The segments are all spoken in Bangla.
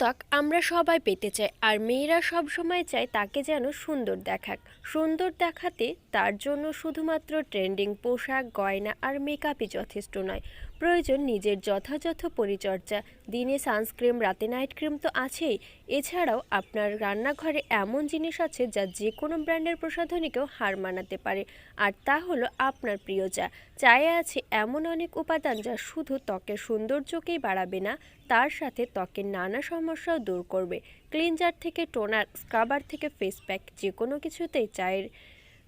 ত্বক আমরা সবাই পেতে চাই, আর মেয়েরা সব সময় চায় তাকে যেন সুন্দর দেখাক। সুন্দর দেখাতে তার জন্য শুধুমাত্র ট্রেন্ডিং পোশাক, গয়না আর মেকআপই যথেষ্ট নয়। প্রয়োজন নিজের যথাযথ পরিচর্যা। দিনে সানস্ক্রিন রাতে নাইট ক্রিম তো আছেই। এছাড়াও আপনার রান্নাঘরে এমন জিনিস আছে যা যে কোনো ব্র্যান্ডের প্রসাধনীকেও হার মানাতে পারে। আর তা হলো আপনার প্রিয় চা। চায়ে আছে এমন অনেক উপাদান যা শুধু ত্বকের সৌন্দর্যকেই বাড়াবে না, তার সাথে ত্বকের নানা সমস্যাও দূর করবে। ক্লিনজার থেকে টোনার স্ক্রাবার থেকে ফেস প্যাক যে কোনো কিছুতেই চায়ের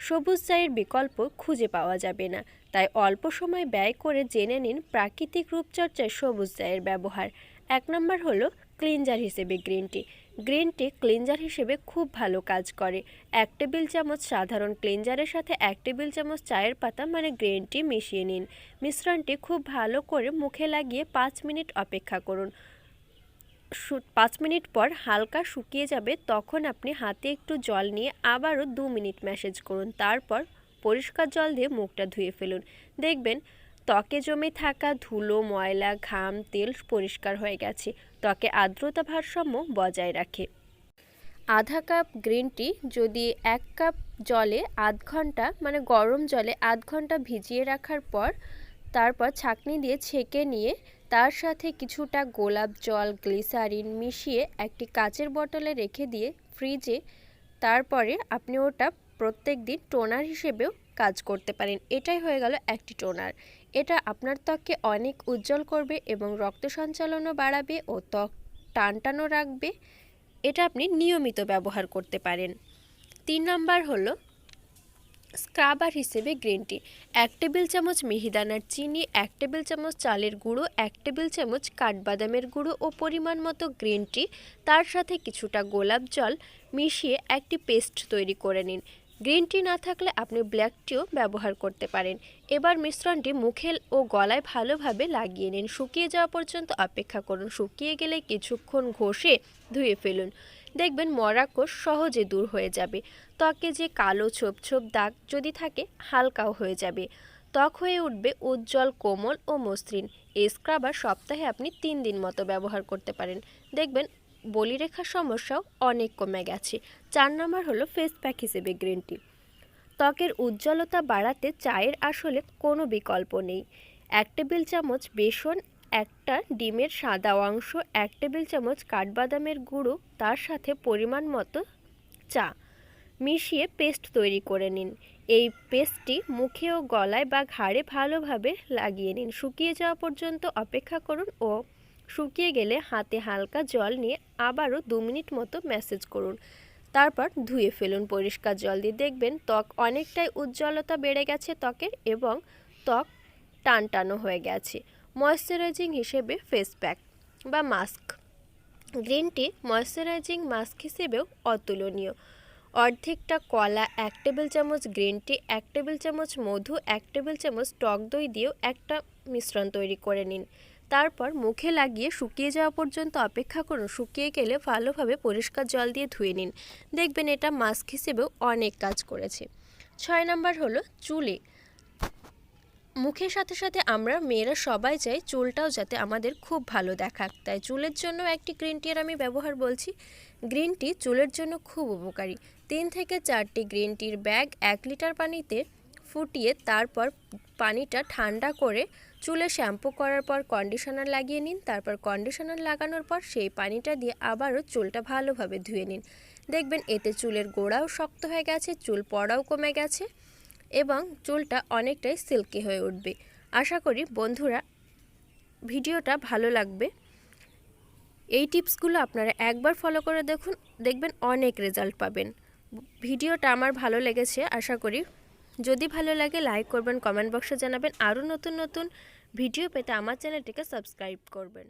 সবুজ চায়ের বিকল্প খুঁজে পাওয়া যাবে না। তাই অল্প সময় ব্যয় করে জেনে নিন প্রাকৃতিক রূপচর্চায় সবুজ চায়ের ব্যবহার। এক নম্বর হলো ক্লিনজার হিসেবে green tea. Green tea cleanser হিসেবে খুব ভালো কাজ করে। এক টেবিল চামচ সাধারণ ক্লিনজারের সাথে এক টেবিল চামচ চায়ের পাতা মানে গ্রিন টি মিশিয়ে নিন। মিশ্রণটি খুব ভালো করে মুখে লাগিয়ে পাঁচ মিনিট অপেক্ষা করুন। পাঁচ মিনিট পর হালকা শুকিয়ে যাবে, তখন আপনি হাতে একটু জল নিয়ে আবারও দু মিনিট ম্যাসেজ করুন। তারপর পরিষ্কার জল দিয়ে মুখটা ধুয়ে ফেলুন। দেখবেন ত্বকে জমে থাকা ধুলো, ময়লা, ঘাম, তেল পরিষ্কার হয়ে গেছে। ত্বকে আর্দ্রতা ভারসাম্য বজায় রাখে। আধা কাপ গ্রিন টি যদি এক কাপ জলে আধ ঘণ্টা মানে গরম জলে আধ ঘণ্টা ভিজিয়ে রাখার পর, তারপর ছাঁকনি দিয়ে ছেঁকে নিয়ে তার সাথে কিছুটা গোলাপ জল, গ্লিসারিন মিশিয়ে একটি কাচের বোতলে রেখে দিয়ে ফ্রিজে, তারপরে আপনি ওটা প্রত্যেক দিন টোনার হিসেবেও কাজ করতে পারেন। এটাই হয়ে গেল একটি টোনার। এটা আপনার ত্বককে অনেক উজ্জ্বল করবে এবং রক্ত সঞ্চালনও বাড়াবে ও ত্বক টানটানো রাখবে। এটা আপনি নিয়মিত ব্যবহার করতে পারেন। তিন নাম্বার হলো স্ক্রাবার হিসেবে গ্রিন টি। এক টেবিল চামচ মিহিদানার চিনি, এক টেবিল চামচ চালের গুঁড়ো, এক টেবিল চামচ কাঠবাদামের গুঁড়ো ও পরিমাণ মতো গ্রিন টি। তার সাথে কিছুটা গোলাপ জল মিশিয়ে একটি পেস্ট তৈরি করে নিন। গ্রিন টি না থাকলে আপনি ব্ল্যাক টিও ব্যবহার করতে পারেন। এবার মিশ্রণটি মুখে ও গলায় ভালোভাবে লাগিয়ে নিন। শুকিয়ে যাওয়া পর্যন্ত অপেক্ষা করুন। শুকিয়ে গেলে কিছুক্ষণ ঘষে ধুয়ে ফেলুন। দেখবেন মরাকোষ সহজে দূর হয়ে যাবে। ত্বকে যে কালো ছোপ ছোপ দাগ যদি থাকে, হালকাও হয়ে যাবে। ত্বক হয়ে উঠবে উজ্জ্বল কোমল ও মসৃণ। এই স্ক্রাবার সপ্তাহে আপনি তিন দিন মতো ব্যবহার করতে পারেন। দেখবেন বলিরেখার সমস্যাও অনেক কমে গেছে। চার নম্বর হলো ফেস প্যাক হিসেবে গ্রিন টি ত্বকের উজ্জ্বলতা বাড়াতে চায়ের আসলে কোনো বিকল্প নেই। এক টেবিল চামচ বেসন একটা ডিমের সাদা অংশ, এক টেবিল চামচ কাঠবাদামের গুঁড়ো, তার সাথে পরিমাণ মতো চা। মিশিয়ে পেস্ট তৈরি করে নিন। এই পেস্টটি মুখে ও গলায় বা ঘাড়ে ভালোভাবে লাগিয়ে নিন। শুকিয়ে যাওয়া পর্যন্ত অপেক্ষা করুন ও শুকিয়ে গেলে হাতে হালকা জল নিয়ে আবারও দু মিনিট মতো ম্যাসেজ করুন। তারপর ধুয়ে ফেলুন পরিষ্কার জল দিয়ে। দেখবেন ত্বক অনেকটাই উজ্জ্বলতা বেড়ে গেছে ত্বকের এবং ত্বক টানটানো হয়ে গেছে। ময়শ্চারাইজিং হিসেবে ফেস প্যাক বা mask. Green tea moisturising mask হিসেবেও অতুলনীয়। অর্ধেকটা কলা, এক টেবিল চামচ গ্রিন টি, এক টেবিল চামচ মধু, এক টেবিল চামচ টক দই দিয়েও একটা মিশ্রণ তৈরি করে নিন। তারপর মুখে লাগিয়ে শুকিয়ে যাওয়া পর্যন্ত অপেক্ষা করুন। শুকিয়ে গেলে ভালোভাবে পরিষ্কার জল দিয়ে ধুয়ে নিন। দেখবেন এটা মাস্ক হিসেবেও অনেক কাজ করেছে। ছয় নাম্বার হলো চুলে। মুখের সাথে সাথে আমরা মেয়েরা সবাই চাই চুলটাও যাতে আমাদের খুব ভালো দেখাক। তাই চুলের জন্য একটি গ্রিন টি আমি ব্যবহার বলছি। গ্রিন টি চুলের জন্য খুব উপকারী। তিন থেকে চারটি গ্রিন টির ব্যাগ এক লিটার পানিতে ফুটিয়ে তারপর পানিটা ঠান্ডা করে চুলে শ্যাম্পু করার পর কন্ডিশনার লাগিয়ে নিন। তারপর কন্ডিশনার লাগানোর পর সেই পানিটা দিয়ে আবারও চুলটা ভালোভাবে ধুয়ে নিন। দেখবেন এতে চুলের গোড়াও শক্ত হয়ে গেছে, চুল পড়াও কমে গেছে। এবং চুলটা অনেকটাই সিল্কি হয়ে উঠবে। আশা করি বন্ধুরা ভিডিওটা ভালো লাগবে। এই টিপসগুলো আপনারা একবার ফলো করে দেখুন, দেখবেন অনেক রেজাল্ট পাবেন। ভিডিওটা আমার ভালো লেগেছে, আশা করি। যদি ভালো লাগে লাইক করবেন কমেন্ট বক্সে জানাবেন। আরও নতুন নতুন ভিডিও পেতে আমার চ্যানেলটিকে সাবস্ক্রাইব করবেন।